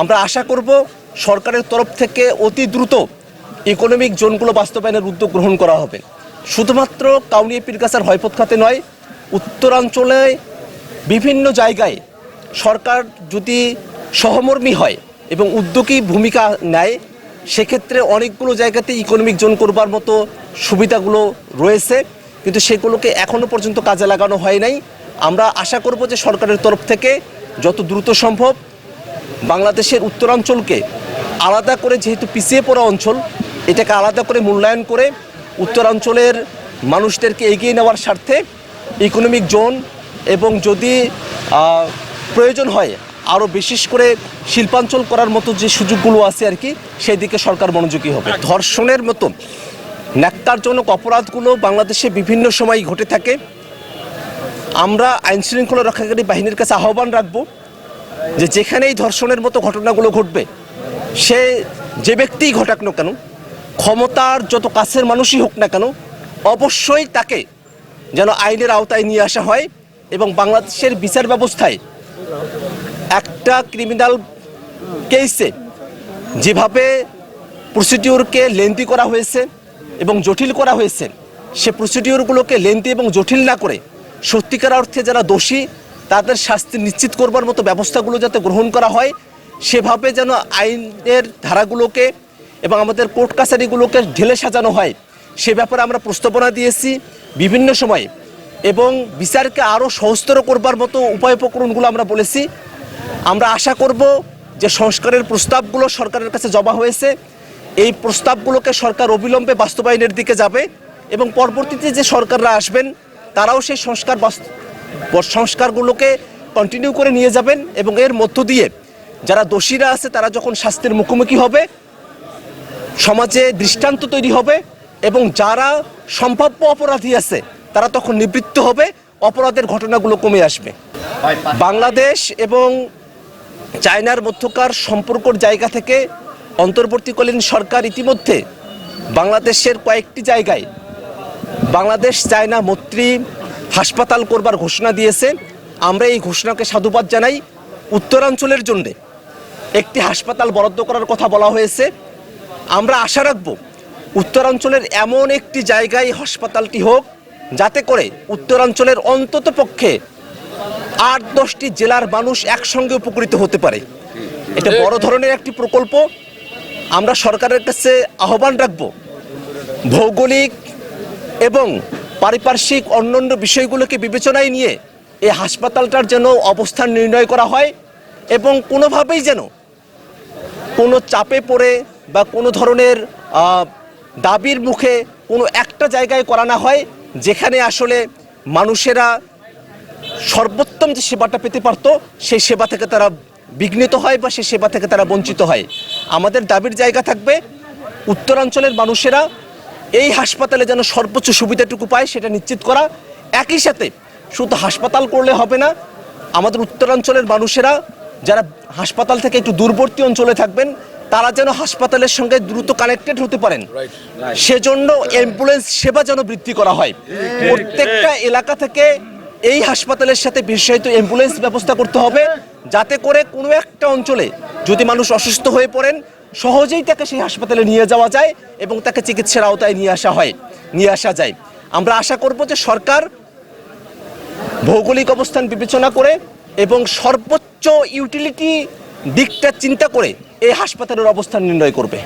আমরা আশা করব সরকারের তরফ থেকে অতি দ্রুত ইকোনমিক জোনগুলো বাস্তবায়নের উদ্যোগ গ্রহণ করা হবে। শুধুমাত্র কাউনিয়া পীরগাছার হয়পথ খাতে নয়, উত্তরাঞ্চলে বিভিন্ন জায়গায় সরকার যদি সহমর্মী হয় এবং উদ্যোগী ভূমিকা নেয়, সেক্ষেত্রে অনেকগুলো জায়গাতে ইকোনমিক জোন করবার মতো সুবিধাগুলো রয়েছে। কিন্তু সেগুলোকে এখনও পর্যন্ত কাজে লাগানো হয় নাই। আমরা আশা করব যে সরকারের তরফ থেকে যত দ্রুত সম্ভব বাংলাদেশের উত্তরাঞ্চলকে আলাদা করে যেহেতু পিছিয়ে পড়া অঞ্চল, এটাকে আলাদা করে মূল্যায়ন করে উত্তরাঞ্চলের মানুষদেরকে এগিয়ে নেওয়ার স্বার্থে ইকোনমিক জোন এবং যদি প্রয়োজন হয় আরও বিশেষ করে শিল্পাঞ্চল করার মতো যে সুযোগগুলো আছে আর কি সেই দিকে সরকার মনোযোগী হবে। ধর্ষণের মতো ন্যাক্কারজনক অপরাধগুলো বাংলাদেশে বিভিন্ন সময় ঘটে থাকে। আমরা আইনশৃঙ্খলা রক্ষাকারী বাহিনীর কাছে আহ্বান রাখব যে যেখানেই ধর্ষণের মতো ঘটনাগুলো ঘটবে, সে যে ব্যক্তিই ঘটাক না কেন, ক্ষমতার যত কাছের মানুষই হোক না কেন, অবশ্যই তাকে যেন আইনের আওতায় নিয়ে আসা হয় এবং বাংলাদেশের বিচার ব্যবস্থায় একটা ক্রিমিনাল কেসে যেভাবে প্রসিডিওরকে লেন্দি করা হয়েছে এবং জটিল করা হয়েছে, সে প্রসিডিওরগুলোকে লেন্দি এবং জটিল না করে সত্যিকার অর্থে যারা দোষী তাদের শাস্তি নিশ্চিত করবার মতো ব্যবস্থাগুলো যাতে গ্রহণ করা হয়, সেভাবে যেন আইনের ধারাগুলোকে এবং আমাদের কোর্ট কাছারিগুলোকে ঢেলে সাজানো হয়, সে ব্যাপারে আমরা প্রস্তাবনা দিয়েছি বিভিন্ন সময়ে এবং বিচারকে আরও সহজতর করবার মতো উপায় উপকরণগুলো আমরা বলেছি। আমরা আশা করব যে সংস্কারের প্রস্তাবগুলো সরকারের কাছে জমা হয়েছে, এই প্রস্তাবগুলোকে সরকার অবিলম্বে বাস্তবায়নের দিকে যাবে এবং পরবর্তীতে যে সরকাররা আসবেন, তারাও সেই সংস্কার বাস্ত- সংস্কারগুলোকে কন্টিনিউ করে নিয়ে যাবেন এবং এর মধ্য দিয়ে যারা দোষীরা আছে, তারা যখন শাস্তির মুখোমুখি হবে, সমাজে দৃষ্টান্ত তৈরি হবে এবং যারা সম্ভাব্য অপরাধী আছে, তারা তখন নিবৃত্ত হবে, অপরাধের ঘটনাগুলো কমে আসবে। বাংলাদেশ এবং চায়নার মধ্যকার সম্পর্কর জায়গা থেকে অন্তর্বর্তীকালীন সরকার ইতিমধ্যে বাংলাদেশের কয়েকটি জায়গায় বাংলাদেশ চায়না মৈত্রী হাসপাতাল করবার ঘোষণা দিয়েছে। আমরা এই ঘোষণাকে সাধুবাদ জানাই উত্তরাঞ্চলের জন্যে। একটি হাসপাতাল বরাদ্দ করার কথা বলা হয়েছে। আমরা আশা রাখব উত্তরাঞ্চলের এমন একটি জায়গায় হাসপাতালটি হোক, যাতে করে উত্তরাঞ্চলের অন্তত পক্ষে আট দশটি জেলার মানুষ একসঙ্গে উপকৃত হতে পারে। এটা বড় ধরনের একটি প্রকল্প। আমরা সরকারের কাছে আহ্বান রাখব। ভৌগোলিক এবং পারিপার্শ্বিক অন্যান্য বিষয়গুলোকে বিবেচনায় নিয়ে এই হাসপাতালটার যেন অবস্থান নির্ণয় করা হয় এবং কোনোভাবেই যেন কোনো চাপে পড়ে বা কোনো ধরনের দাবির মুখে কোনো একটা জায়গায় করা না হয়, যেখানে আসলে মানুষেরা সর্বোত্তম যে সেবাটা পেতে পারতো, সেই সেবা থেকে তারা বিঘ্নিত হয় বা সেই সেবা থেকে তারা বঞ্চিত হয়। আমাদের দাবির জায়গা থাকবে উত্তরাঞ্চলের মানুষেরা এই হাসপাতালে যেন সর্বোচ্চ সুবিধাটুকু পায় সেটা নিশ্চিত করা। একই সাথে শুধু হাসপাতাল করলে হবে না আমাদের উত্তরাঞ্চলের মানুষেরা যারা হাসপাতাল থেকে একটু দূরবর্তী অঞ্চলে থাকবেন তারা যেন হাসপাতালের সঙ্গে দ্রুত কানেক্টেড হতে পারেন। সেজন্য অ্যাম্বুলেন্স সেবা যেন বৃদ্ধি করা হয়। প্রত্যেকটা এলাকা থেকে এই হাসপাতালের সাথে বিশেষায়িত অ্যাম্বুলেন্স ব্যবস্থা করতে হবে যাতে করে কোনো একটা অঞ্চলে যদি মানুষ অসুস্থ হয়ে পড়েন সহজেই তাকে সেই হাসপাতালে নিয়ে যাওয়া যায় এবং তাকে চিকিৎসার আওতায় নিয়ে আসা হয়, নিয়ে আসা যায়। আমরা আশা করব যে সরকার ভৌগোলিক অবস্থান বিবেচনা করে এবং সর্বোচ্চ ইউটিলিটি দিকটা চিন্তা করে এই হাসপাতালের অবস্থান নির্ণয় করবে।